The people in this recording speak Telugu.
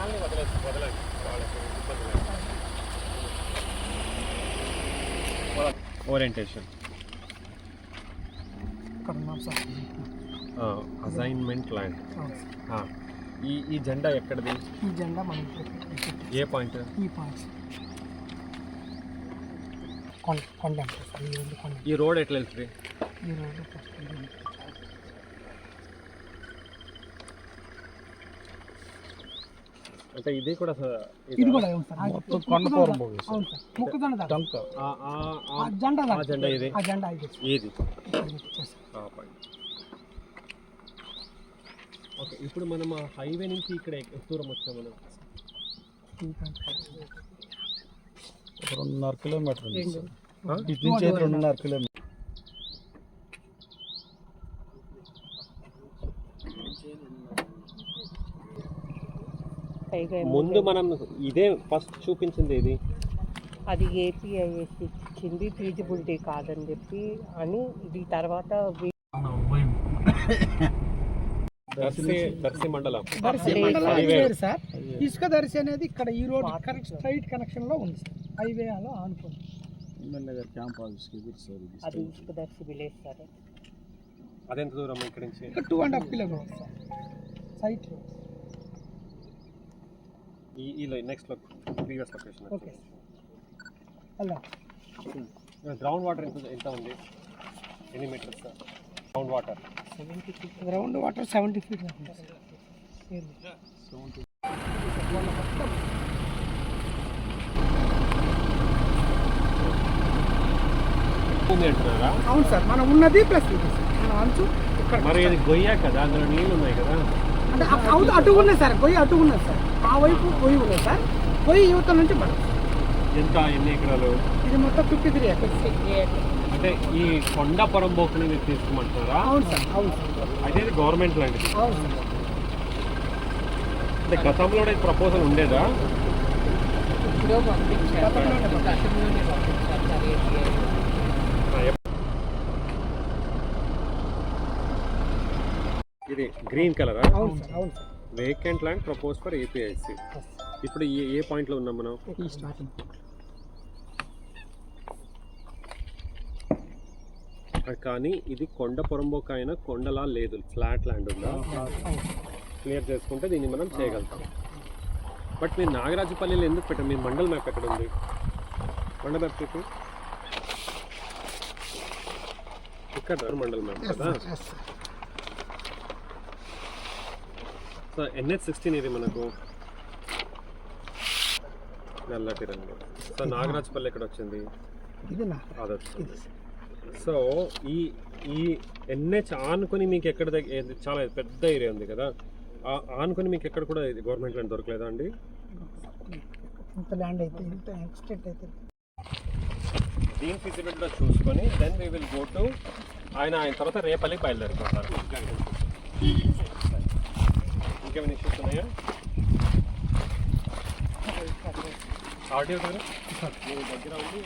జనాల్ని వదలచ్చు వదలండి వాళ్ళకి ఇబ్బంది లేదు. Orientation assignment land. ఈ ఈ జెండా ఎక్కడిది? ఈ జెండా మనం ఏ పాయింట్? ఈ కొండ కొండ సార్. ఈ రోడ్ ఎట్లా వెళ్తుంది? ఈ రోడ్డు ఫస్ట్ ఇది. అంటే ఇది కూడా ఇదా? ఇది కూడా మొత్తం కొండపురం మొక్కజొన్న. టంక. ఆ- ఆ- ఆ ఆ- జెండా ఆ జెండా ఇది. ఆ జెండా ఇది. పాయింట్ ఓకే ఇప్పుడు మనం హైవే నుంచి ఇక్కడ దూరం వచ్చాం మనం. రెండున్నర కిలోమీటర్ నుంచి రెండున్నర కిలోమీటర్ పైగా ముందు మనం ఇదే ఫస్ట్ చూపించింది ఇది అది ఏపీఐఎస్ ఇచ్చింది ఫీజిబిలిటీ కాదని చెప్పి అని ఇది తర్వాత మండలం. సార్. ఇసుక దర్శి అనేది ఇక్కడ ఈ రోడ్ కరెక్ట్ స్ట్రైట్ కనెక్షన్లో ఉంది సార్. హైవే అలా ఇది అది ఇసుకదర్శి విలేజ్ సార్. అదెంత దూరం ఇక్కడి నుంచి? Two and half sir. Site ఈ ఈ నెక్స్ట్ ప్రీవియస్ లొకేషన్ ఓకే అలా గ్రౌండ్ వాటర్ ఎంత ఎంత ఉంది ఎన్ని metres ground water ground water seventy feet అవును సార్ మనం ఉన్నది ప్లస్ ఇది. సార్ మన అంచు ఇక్కడ. మరి ఇది గొయ్య కదా అందులో నీళ్ళు ఉన్నాయి కదా. అంటే అటు ఉన్నాయి సార్ పొయ్యి అటు ఉన్నది సార్. ఆ వైపు పొయ్యి ఉన్నది సార్. పొయ్యి యువత నుంచి పడదు ఎంత ఎన్ని ఎకరాలు? ఇది మొత్తం ఫిఫ్టీ త్రీ ఎకర్స్ అంటే ఈ కొండ పొరంబోకుని మీరు తీసుకోమంటున్నారా? అవును సార్ అవును సార్. అయితే ఇది గవర్నమెంట్ లాంటిది. అవును సార్. అంటే గతంలో ఇది ప్రపోజల్ ఉండేదా? ఇది గ్రీన్ కలరా అవును సార్ అవును sir. Vacant land propose for APIC ఇప్పుడు ఏ ఏ పాయింట్లో ఉన్నాం మనం? ఈ స్టార్టింగ్ కానీ ఇది కొండ పొరంబోక అయినా కొండలా లేదు. ఫ్లాట్ ల్యాండ్ ఉందా? క్లియర్ చేసుకుంటే దీన్ని మనం చేయగలుగుతాం. బట్ మీరు నాగరాజుపల్లిలో ఎందుకు పెట్టాం మీ మండల్ మ్యాప్ ఎక్కడ ఉంది? మండల్ మ్యాప్ చెప్పి ఇక్కడ మండల్ మ్యాప్ కదా? ఎన్హెచ్ సిక్స్టీన్ ఇది మనకు. నల్లటి రంగు. సో నాగరాజుపల్లి ఎక్కడ వచ్చింది? అది వచ్చింది సో ఈ ఈ ఎన్హెచ్ ఆనుకొని మీకు ఎక్కడ చాలా పెద్ద ఏరియా ఉంది కదా. ఆ ఆనుకొని మీకు ఎక్కడ కూడా ఇది గవర్నమెంట్ ల్యాండ్ దొరకలేదా అండి? ఇంత ల్యాండ్ అయితే ఇంత ఎక్స్టెంట్ అయితే. దీని ఫిజిబిలిటీ చూసుకొని then we will go to ఆయన ఆయన తర్వాత రేపల్లికి బయలుదేరిపోతారు. ఇంకేమైనా ఇష్యూస్ ఉన్నాయా? ఆడియో గారు మీ దగ్గర ఉంది